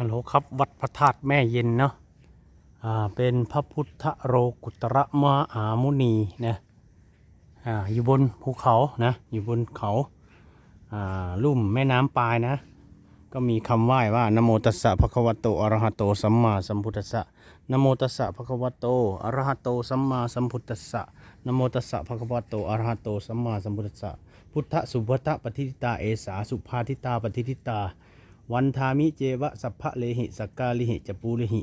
ฮัลโหลครับวัดพระธาตุแม่เย็นเนาะอ่าเป็นพระพุทธโรกุตระมหามุนีนะอ่าอยู่บนภูเขานะอยู่บนเขาอ่าลุ่มแม่น้ำปายนะ ก็มีคำไหว้ว่านะโมตัสสะภะคะวะโตอะระหะโตสัมมาสัมพุทธัสสะนะโมตัสสะภะคะวะโตอะระหะโตสัมมาสัมพุทธัสสะนะโมตัสสะภะคะวะโตอะระหะโตสัมมาสัมพุทธัสสะพุทธสุภัตะปฏิทิตาเอสาสุภาทิตาปฏิทิตา วันทามิเจวะสัพพะเลหิสักกาลิหิจปูลิหิ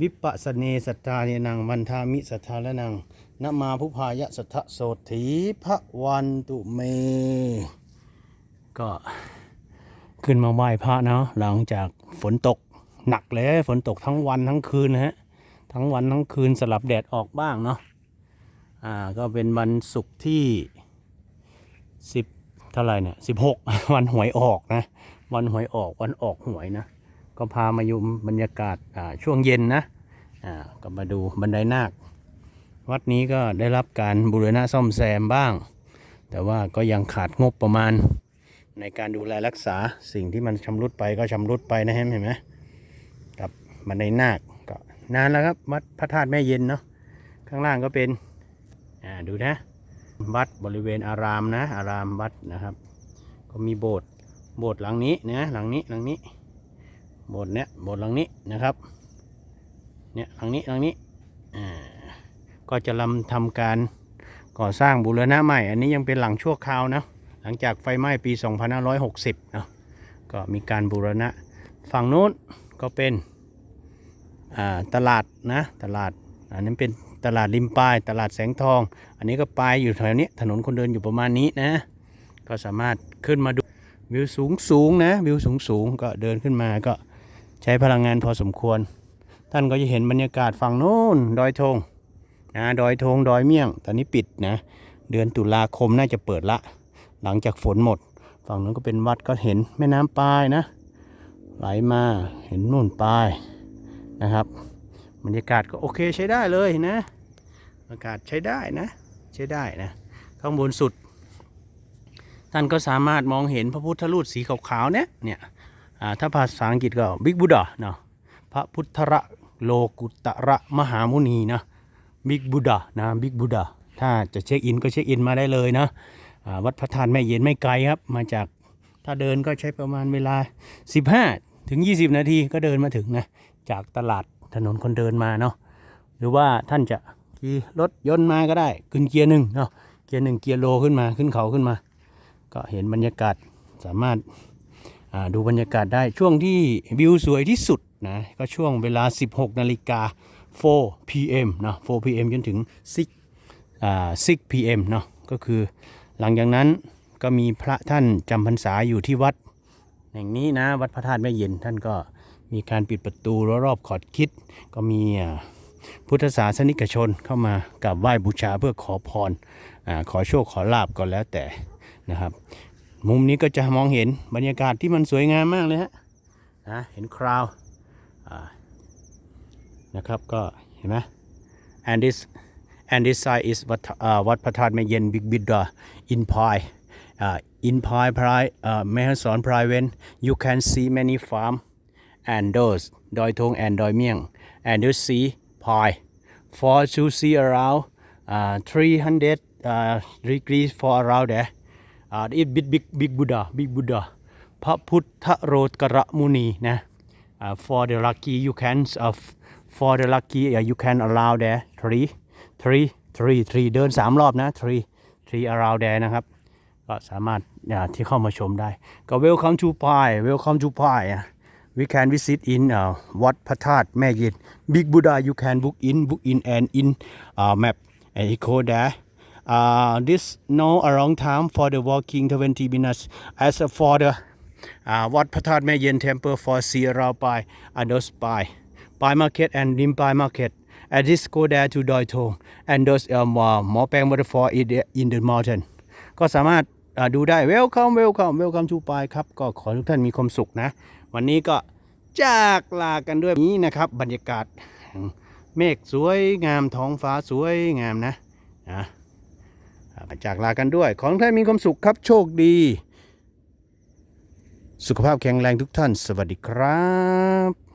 วิปปสเนสัทธาเนนังวันทามิสัทธาละนังนมาพุพายะสัทธโสถีพระวันตุเม ก็ขึ้นมาไหว้พระเนาะหลังจากฝนตกหนักเลยฝนตกทั้งวันทั้งคืนนะฮะทั้งวันทั้งคืนสลับแดดออกบ้างเนาะอ่าก็เป็นวันศุกร์ที่สิบเท่าไหร่เนี่ยสิบหกวันหวยออกนะ วันหวยออกวันออกหวยนะ ก็พามาอยู่บรรยากาศช่วงเย็นนะก็มาดูบันไดนาค วัดนี้ก็ได้รับการบูรณะซ่อมแซมบ้าง แต่ว่าก็ยังขาดงบประมาณ ในการดูแลรักษาสิ่งที่มันชำรุดไปก็ชำรุดไปนะเห็นไหมกับบันไดนาคก็นานแล้วครับวัดพระธาตุแม่เย็นเนาะข้างล่างก็เป็นดูนะวัดบริเวณอารามนะ อารามวัดนะครับ ก็มีโบสถ์ โบสถ์หลังนี้นะหลังนี้หลังนี้ โบสถ์เนี้ยโบสถ์หลังนี้นะครับเนี่ยหลังนี้หลังนี้อ่าก็จะลำทำการก่อสร้างบูรณะใหม่ อันนี้ยังเป็นหลังชั่วคราวนะหลังจากไฟไหม้ปี 2560เนะก็มีการบูรณะฝั่งนู้นก็เป็นอ่าตลาดนะตลาดอันนั้นเป็นตลาดริมปายตลาดแสงทอง อันนี้ก็ปลายอยู่แถวนี้ถนนคนเดินอยู่ประมาณนี้นะ ก็สามารถขึ้นมาดู วิวสูงสูงนะวิวสูงสูงก็เดินขึ้นมาก็ใช้พลังงานพอสมควร ท่านก็จะเห็นบรรยากาศฝั่งโน้นดอยธงนะดอยธงดอยเมี่ยง ตอนนี้ปิดนะ เดือนตุลาคมน่าจะเปิดละ หลังจากฝนหมด ฝั่งนู้นก็เป็นวัดก็เห็นแม่น้ำปายนะ ไหลมาเห็นนู่นปายนะครับ บรรยากาศก็โอเคใช้ได้เลยนะ อากาศใช้ได้นะ ใช้ได้นะ ข้างบนสุด ท่านก็สามารถมองเห็นพระพุทธรูปสีขาวๆเนี่ยเนี่ยถ้าภาษาอังกฤษก็บิ๊กบุดาเนาะพระพุทธระโลกุตระมหามุนีนะบิ๊กบุดานะบิ๊กบุดาถ้าจะเช็คอินก็เช็คอินมาได้เลยนะวัดพระธาตุแม่เย็นไม่ไกลครับ มาจากถ้าเดินก็ใช้ประมาณเวลา 15 ถึง 20 นาทีก็เดินมาถึงนะจากตลาดถนนคนเดินมาเนาะหรือว่าท่านจะขี่รถยนต์มาก็ได้ขึ้นเกียร์หนึ่งเนาะเกียร์หนึ่งเกียร์โลขึ้นมาขึ้นเขาขึ้นมา ก็เห็นบรรยากาศสามารถดูบรรยากาศได้ช่วงที่วิวสวยที่สุดนะก็ช่วงเวลา 16 นาฬิกา 4 p.m. เนาะ 4 p.m. จนถึง 6อ่า 6 p.m. เนาะก็คือหลังจากนั้นก็มีพระท่านจำพรรษาอยู่ที่วัด แห่งนี้นะวัดพระธาตุแม่เย็นท่านก็มีการปิดประตูรอบๆขอดคิด ก็มีพุทธศาสนิกชนเข้ามากราบไหว้บูชาเพื่อขอพรอขอโชคขอลาบก็แล้วแต่ นะครับ มุมนี้ก็จะมองเห็นบรรยากาศที่มันสวยงามมากเลยฮะนะเห็นคราวนะครับก็เห็นไหม and this and this side is วัดอ่าวัดพระธาตุแม่เย็นบิ๊กบิดา in Pai uh, in Pai Pai uh, แม่ฮ่องสอน Pai when you can see many farm and those ดอยทง and ดอยเมี่ยง and you see Pai for to see around uh, 300 uh, degrees for around there uh, it big big big Buddha big Buddha พระพุทธโรตกระมุนีนะ uh, for the lucky you can uh, for the lucky uh, you can allow there three three three three เดินสามรอบนะ three three around there นะครับ ก็สามารถอ่าที่เข้ามาชมได้ ก็ welcome to Pai welcome to Pai อะ we can visit in uh, วัดพระธาตุแม่ย็น Big Buddha you can book in book in and in uh, map and it go there uh, this no around time for the walking 20 minutes as for the อ่าวัดพระธาตุแม่เย็น temple for see around by others by by market and rim by market and this go there to Doi Thong and those um, uh, หมอแปลง waterfall in the, in the mountain ก็สามารถดูได้ welcome welcome welcome to ปายครับ ก็ขอทุกท่านมีความสุขนะ วันนี้ก็จากลากันด้วยนี้นะครับ บรรยากาศเมฆสวยงามท้องฟ้าสวยงามนะนะ จากลากันด้วย ของท่านมีความสุขครับโชคดี สุขภาพแข็งแรงทุกท่าน สวัสดีครับ